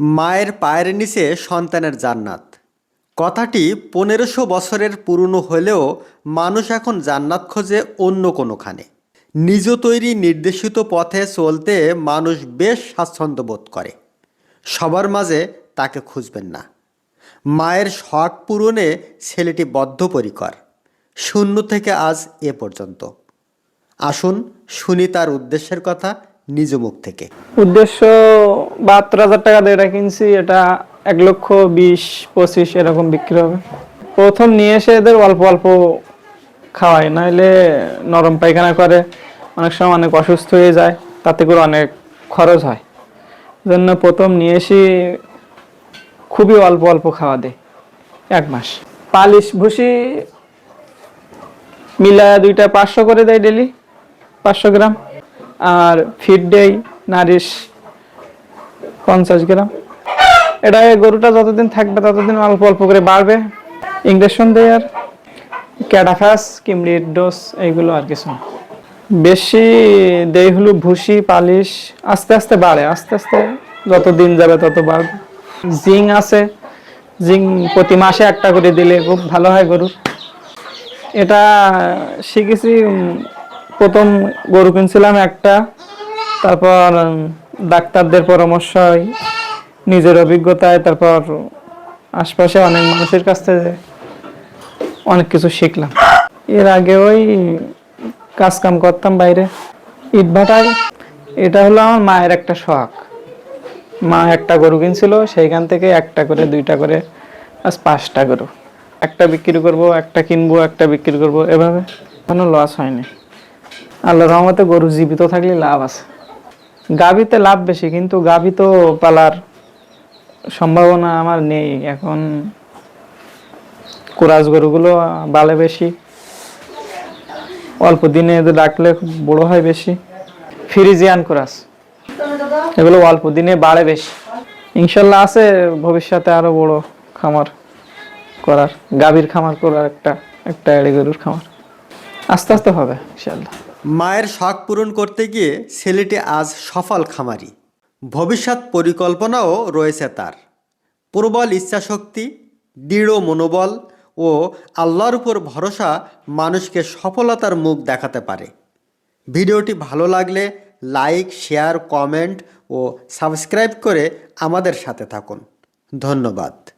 মায়ের পায়ের নিচে সন্তানের জান্নাত। কথাটি পনেরোশো বছরের পুরনো হলেও মানুষ এখন জান্নাত খোঁজে অন্য কোনোখানে। নিজ তৈরি নির্দেশিত পথে চলতে মানুষ বেশ স্বাচ্ছন্দ্য বোধ করে। সবার মাঝে তাকে খুঁজবেন না। মায়ের শখ পূরণে ছেলেটি বদ্ধপরিকর। শূন্য থেকে আজ এ পর্যন্ত। আসুন শুনি তার উদ্দেশ্যের কথা নিজ মুখ থেকে। উদ্দেশ্য, বাহাত্তর হাজার টাকা দিয়ে এটা কিনছি, এটা এক লক্ষ বিশ, পঁচিশ এরকম বিক্রি হবে। প্রথম নিয়ে এসে এদের অল্প অল্প খাওয়াই নাহলে নরম পায়খানা করে, অনেক সময় অনেক অসুস্থ হয়ে যায়, তাতে করে অনেক খরচ হয়। জন্য প্রথম নিয়ে এসে খুবই অল্প অল্প খাওয়া দেয়, এক মাস। পালিশ ভুসি মিলায়া দুইটা পাঁচশো করে দেয় ডেলি পাঁচশো গ্রাম। আর ফিড দেই নারিশ, পঞ্চাশ গ্রাম। এটা গরুটা যতদিন থাকবে ততদিন অল্প অল্প করে বাড়বে। ইঞ্জেকশন দেয় আর ক্যাডাফাস কিমড়ির ডোজ এইগুলো আর কিছু। বেশি দেই হলো ভুসি, পালিশ, আস্তে আস্তে বাড়ে, আস্তে আস্তে যত দিন যাবে তত বাড়বে। জিং আছে, জিং প্রতি মাসে একটা করে দিলে খুব ভালো হয় গরুর। এটা শিখেছি প্রথম গরু কিনছিলাম একটা। তারপর ডাক্তারদের পরামর্শয় নিজের অভিজ্ঞতায়, তারপর আশপাশে অনেক মানুষের কাছ থেকে অনেক কিছু শিখলাম। এর আগে ওই কাজ কাম করতাম বাইরে, ইট ভাটায়। এটা হলো আমার মায়ের একটা শখ। মা একটা গরু কিনছিল, সেইখান থেকে একটা করে, দুইটা করে, আজ পাঁচটা গরু। একটা বিক্রি করব, একটা কিনবো, একটা বিক্রি করব, এভাবে কোনো লস হয়নি। আল্লাহ রহমতে গরু জীবিত থাকলে লাভ আছে। গাভিতে লাভ বেশি, কিন্তু গাভি তো পালার সম্ভাবনা আমার নেই। এখন কুরাজ গরুগুলো বালে বেশি, অল্প দিনে খুব বড় হয় বেশি। ফ্রিজিয়ান কুরাস, এগুলো অল্প দিনে বাড়ে বেশি। ইনশাল্লাহ আছে ভবিষ্যতে আরও বড় খামার করার, গাভীর খামার করার একটা একটা এড়ে গরুর খামার। আস্তে আস্তে হবে, ইনশাল্লাহ। মায়ের শখ পূরণ করতে গিয়ে ছেলেটি আজ সফল খামারি। ভবিষ্যৎ পরিকল্পনাও রয়েছে তার। প্রবল ইচ্ছাশক্তি, দৃঢ় মনোবল ও আল্লাহর উপর ভরসা মানুষকে সফলতার মুখ দেখাতে পারে। ভিডিওটি ভালো লাগলে লাইক, শেয়ার, কমেন্ট ও সাবস্ক্রাইব করে আমাদের সাথে থাকুন। ধন্যবাদ।